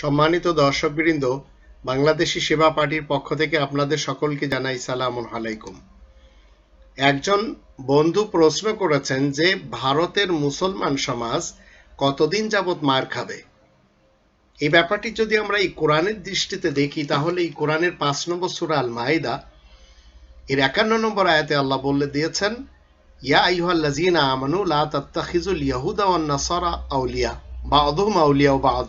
সম্মানিত দর্শকবৃন্দ, বাংলাদেশি সেবা পার্টির পক্ষ থেকে আপনাদের সকলকে জানাই সালামুন আলাইকুম। একজন বন্ধু প্রশ্ন করেছেন যে, ভারতের মুসলমান সমাজ কতদিন যাবৎ মার খাবে? এই ব্যাপারটি যদি আমরা এই কোরআনের দৃষ্টিতে দেখি, তাহলে এই কোরআনের পাঁচ নম্বর সুরা আল মাইদা এর একান্ন নম্বর আয়াতে আল্লাহ বলে দিয়েছেন, ইয়া আইহাল্লাজিনা আমানু লা তাত্তাখিজুল ইয়াহুদা ওয়ান নাসারা আউলিয়া বা'দুহুম আউলিয়া বা'দ।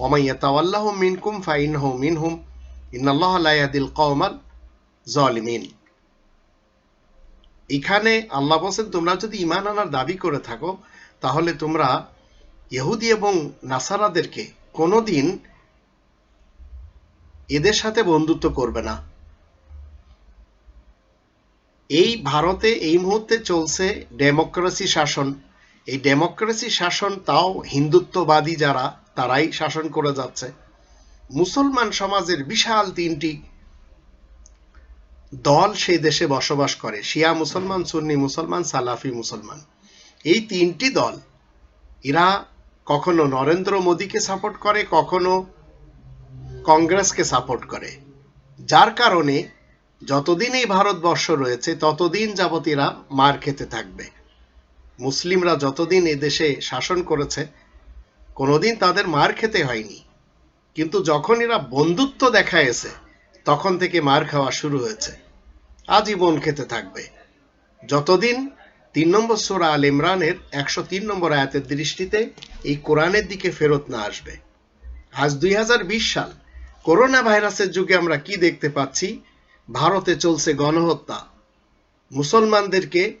ওয়া মান ইয়াতাওয়াল্লাহুম মিনকুম ফাইন্নাহু মিনহুম ইন্নাল্লাহা লা ইয়াহদিল কওমাল জালিমিন এখানে আল্লাহ বলেন তোমরা যদি ঈমান আনার দাবি করে থাকো, তাহলে তোমরা ইহুদি এবং নাসারাদেরকে কোনোদিন এদের সাথে বন্ধুত্ব করবে না। এই ভারতে এই মুহূর্তে চলছে ডেমোক্রেসি শাসন। এই ডেমোক্রেসি শাসন তাও হিন্দুত্ববাদী যারা তারাই শাসন করে যাচ্ছে। মুসলমান সমাজের বিশাল তিনটি দল সেই দেশে বসবাস করে, শিয়া মুসলমান, সুন্নি মুসলমান, সালাফি মুসলমান। এই তিনটি দল এরা কখনো নরেন্দ্র মোদীকে সাপোর্ট করে, কখনো কংগ্রেসকে সাপোর্ট করে। যার কারণে যতদিন এই ভারতবর্ষ রয়েছে, ততদিন যাবত এরা মার খেতে থাকবে। মুসলিমরা যতদিন এ দেশে শাসন করেছে কোনোদিন তাদের মার খেতে হয়নি। কিন্তু যখন এরা বন্ধুত্ব দেখায়ছে তখন থেকে মার খাওয়া শুরু হয়েছে। আজীবন খেতে থাকবে। যতদিন তিন নম্বর সোরা আল ইমরানের একশো তিন নম্বর আয়াতের দৃষ্টিতে এই কোরআনের দিকে ফেরত না আসবে। আজ দুই হাজার বিশ সাল করোনা ভাইরাসের যুগে আমরা কি দেখতে পাচ্ছি? ভারতে চলছে গণহত্যা। মুসলমানদেরকে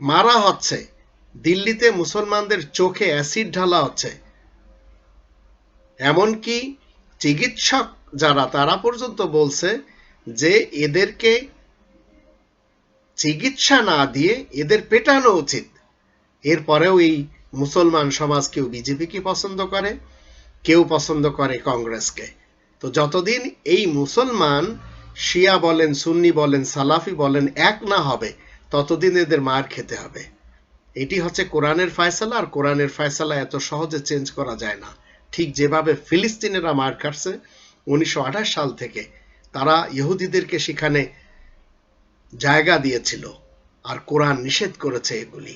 মারা হচ্ছে। দিল্লিতে মুসলমানদের চোখে অ্যাসিড ঢালা হচ্ছে। এমনকি চিকিৎসক যারা, তারা পর্যন্ত বলছে যে এদেরকে চিকিৎসা না দিয়ে এদের পেটানো উচিত। এরপরেও এই মুসলমান সমাজ কেউ বিজেপিকে পছন্দ করে, কেউ পছন্দ করে কংগ্রেসকে তো যতদিন এই মুসলমান শিয়া বলেন, সুন্নি বলেন, সালাফি বলেন, এক না হবে, ততদিন এদের মার খেতে হবে। এটি হচ্ছে কোরআনের ফয়সালা আর কোরআনের ফায়সালা এত সহজে চেঞ্জ করা যায় না। ঠিক যেভাবে ফিলিস্তিনেরা মার কাটছে উনিশশো সাল থেকে তারা ইহুদিদেরকে সেখানে জায়গা দিয়েছিল আর কোরআন নিষেধ করেছে এগুলি।